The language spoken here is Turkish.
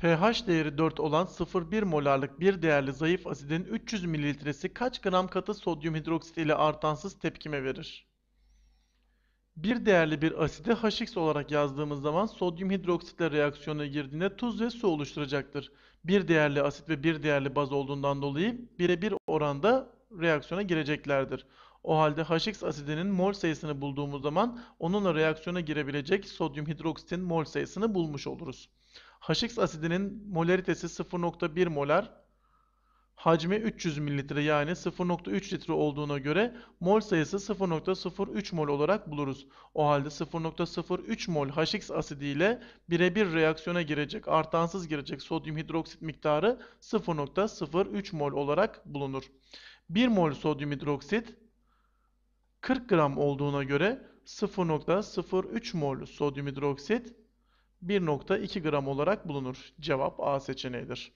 pH değeri 4 olan 0,1 molarlık bir değerli zayıf asidin 300 mililitresi kaç gram katı sodyum hidroksit ile artansız tepkime verir? Bir değerli bir asidi Hx olarak yazdığımız zaman sodyum hidroksitle reaksiyona girdiğinde tuz ve su oluşturacaktır. Bir değerli asit ve bir değerli baz olduğundan dolayı birebir oranda reaksiyona gireceklerdir. O halde Hx asidinin mol sayısını bulduğumuz zaman onunla reaksiyona girebilecek sodyum hidroksitin mol sayısını bulmuş oluruz. Hx asidinin molaritesi 0.1 molar, hacmi 300 mililitre yani 0.3 litre olduğuna göre mol sayısı 0.03 mol olarak buluruz. O halde 0.03 mol Hx asidi ile birebir reaksiyona girecek, artansız girecek sodyum hidroksit miktarı 0.03 mol olarak bulunur. 1 mol sodyum hidroksit 40 gram olduğuna göre 0.03 mol sodyum hidroksit 1.2 gram olarak bulunur. Cevap A seçeneğidir.